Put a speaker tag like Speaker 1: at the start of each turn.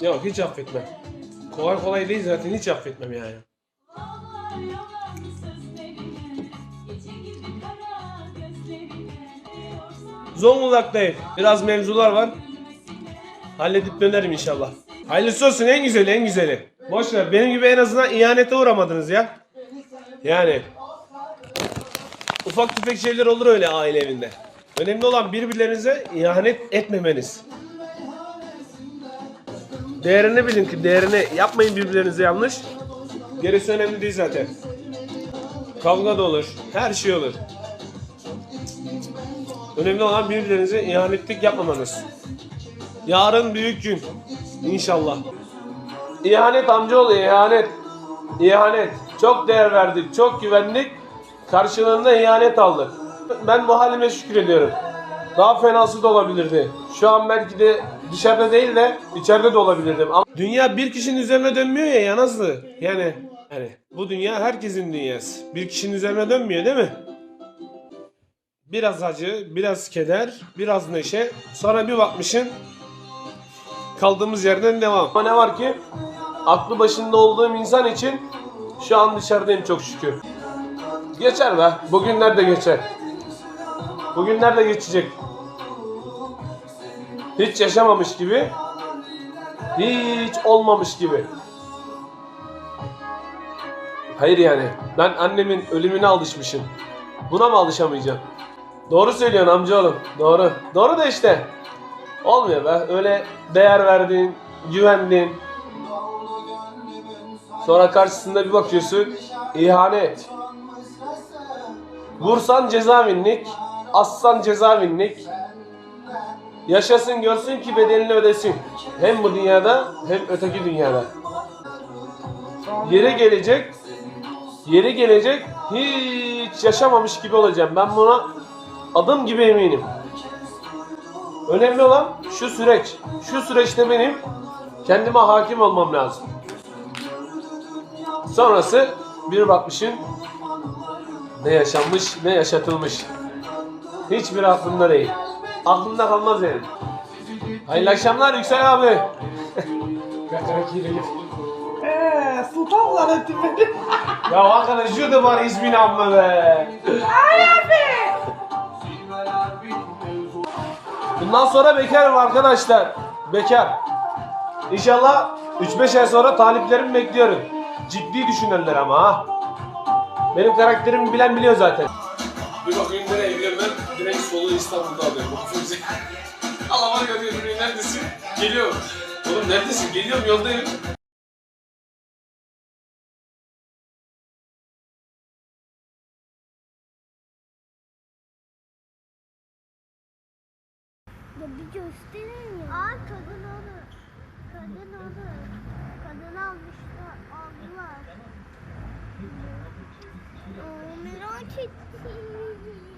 Speaker 1: Yok hiç affetmem. Kolay kolay değil zaten hiç affetmem yani. Zonguldak'tayım. Biraz mevzular var. Halledip dönerim inşallah. Hayırlısı olsun en güzeli en güzeli. Boş ver benim gibi en azından ihanete uğramadınız ya. Yani ufak tefek şeyler olur öyle aile evinde. Önemli olan birbirlerinize ihanet etmemeniz. Değerini bilin ki değerini yapmayın birbirlerinize yanlış. Gerisi önemli değil zaten. Kavga da olur, her şey olur. Önemli olan birbirlerinize ihanetlik yapmamanız. Yarın büyük gün. İnşallah. İhanet amcaoğlu ihanet. İhanet. Çok değer verdik, çok güvendik. Karşılığında ihanet aldık. Ben bu halime şükür ediyorum. Daha fenası da olabilirdi. Şu an belki de dışarıda değil de içeride de olabilirdim. Ama dünya bir kişinin üzerine dönmüyor ya yanazlı. Yani yani bu dünya herkesin dünyası. Bir kişinin üzerine dönmüyor değil mi? Biraz acı, biraz keder, biraz neşe. Sonra bir bakmışın kaldığımız yerden devam. Ama ne var ki aklı başında olduğum insan için şu an dışarıdayım çok şükür. Geçer be. Bugünler de geçer. Bugünler de geçecek. Hiç yaşamamış gibi. Hiç olmamış gibi. Hayır yani. Ben annemin ölümüne alışmışım. Buna mı alışamayacağım? Doğru söylüyorsun amcaoğlum. Doğru. Doğru da işte. Olmuyor be. Öyle değer verdin, güvendin. Sonra karşısında bir bakıyorsun. ihanet. Vursan cezavinlik, assan cezavinlik. Yaşasın görsün ki bedelini ödesin. Hem bu dünyada hem öteki dünyada. Yeri gelecek, yeri gelecek hiç yaşamamış gibi olacağım. Ben buna adım gibi eminim. Önemli olan şu süreç. Şu süreçte benim kendime hakim olmam lazım. Sonrası bir bakmışım ne yaşanmış ne yaşatılmış. Hiçbir aklımda değil. Aklımda kalmaz yani. Hayırlı akşamlar Yüksel abi.
Speaker 2: Eee sultan zannettim beni.
Speaker 1: ya arkadaş şu da var ismini amma be. Bundan sonra bekarım arkadaşlar. Bekar. İnşallah 3-5 ay sonra taliplerimi bekliyorum. Ciddi düşünenler ama ha. Benim karakterimi bilen biliyor zaten. Gidiyorum ben? Direkt solu İstanbul'da alıyorum. Allah var görüyor burayı neredesin? Geliyorum. Oğlum neredesin? Geliyorum yoldayım.
Speaker 3: Ya bir gösterin ya. Aa kadın onu. Kadın onu. Kadın almışlar. Aldılar. Oo, merak ettim.